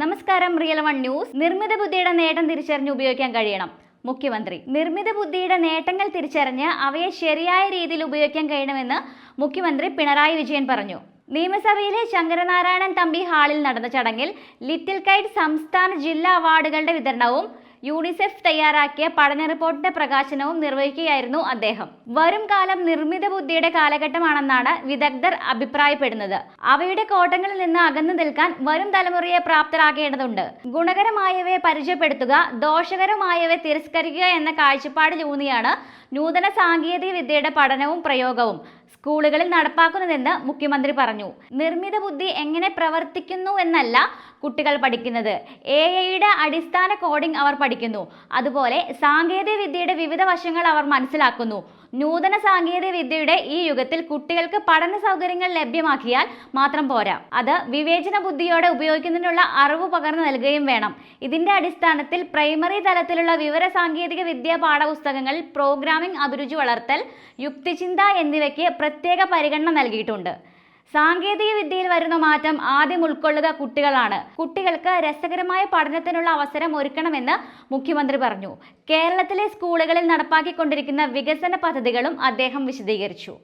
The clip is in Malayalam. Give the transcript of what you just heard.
നമസ്കാരം റിയൽ വൺ ന്യൂസ്. നിർമ്മിത ബുദ്ധിയുടെ നേട്ടം തിരിച്ചറിഞ്ഞ് ഉപയോഗിക്കാൻ കഴിയണം. മുഖ്യമന്ത്രി നിർമ്മിത ബുദ്ധിയുടെ നേട്ടങ്ങൾ തിരിച്ചറിഞ്ഞ് അവയെ ശരിയായ രീതിയിൽ ഉപയോഗിക്കാൻ കഴിയണമെന്ന് മുഖ്യമന്ത്രി പിണറായി വിജയൻ പറഞ്ഞു. നിയമസഭയിലെ ശങ്കരനാരായണൻ തമ്പി ഹാളിൽ നടന്ന ചടങ്ങിൽ ലിറ്റിൽ കൈറ്റ് സംസ്ഥാന ജില്ലാ അവാർഡുകളുടെ വിതരണവും യൂണിസെഫ് തയ്യാറാക്കിയ പഠന റിപ്പോർട്ടിന്റെ പ്രകാശനവും നിർവഹിക്കുകയായിരുന്നു അദ്ദേഹം. വരും കാലം നിർമ്മിത ബുദ്ധിയുടെ കാലഘട്ടമാണെന്നാണ് വിദഗ്ധർ അഭിപ്രായപ്പെടുന്നത്. അവയുടെ കോട്ടങ്ങളിൽ നിന്ന് അകന്നു നിൽക്കാൻ വരും തലമുറയെ പ്രാപ്തരാക്കേണ്ടതുണ്ട് ഗുണകരമായവയെ പരിചയപ്പെടുത്തുക ദോഷകരമായവയെ തിരസ്കരിക്കുക എന്ന കാഴ്ചപ്പാടിലൂന്നിയാണ് നൂതന സാങ്കേതിക വിദ്യയുടെ പഠനവും പ്രയോഗവും സ്കൂളുകളിൽ നടപ്പാക്കുന്നതെന്ന് മുഖ്യമന്ത്രി പറഞ്ഞു. നിർമ്മിത ബുദ്ധി എങ്ങനെ പ്രവർത്തിക്കുന്നു എന്നല്ല കുട്ടികൾ പഠിക്കുന്നത്. എ ഐയുടെ അടിസ്ഥാന കോഡിംഗ് അവർ പഠിക്കുന്നു. അതുപോലെ സാങ്കേതിക വിദ്യയുടെ വിവിധ വശങ്ങൾ അവർ മനസ്സിലാക്കുന്നു. നൂതന സാങ്കേതിക വിദ്യയുടെ ഈ യുഗത്തിൽ കുട്ടികൾക്ക് പഠന സൗകര്യങ്ങൾ ലഭ്യമാക്കിയാൽ മാത്രം പോരാ. അത് വിവേചന ബുദ്ധിയോടെ ഉപയോഗിക്കുന്നതിനുള്ള അറിവ് പകർന്നു നൽകുകയും വേണം. ഇതിന്റെ അടിസ്ഥാനത്തിൽ പ്രൈമറി തലത്തിലുള്ള വിവര സാങ്കേതിക വിദ്യ പാഠപുസ്തകങ്ങൾ പ്രോഗ്രാമിംഗ് അഭിരുചി വളർത്തൽ യുക്തിചിന്ത എന്നിവയ്ക്ക് പ്രത്യേക പരിഗണന നൽകിയിട്ടുണ്ട്. സാങ്കേതിക വിദ്യയിൽ വരുന്ന മാറ്റം ആദ്യം ഉൾക്കൊള്ളുക കുട്ടികളാണ്. കുട്ടികൾക്ക് രസകരമായ പഠനത്തിനുള്ള അവസരം ഒരുക്കണമെന്ന് മുഖ്യമന്ത്രി പറഞ്ഞു. കേരളത്തിലെ സ്കൂളുകളിൽ നടപ്പാക്കിക്കൊണ്ടിരിക്കുന്ന വികസന പദ്ധതികളും അദ്ദേഹം വിശദീകരിച്ചു.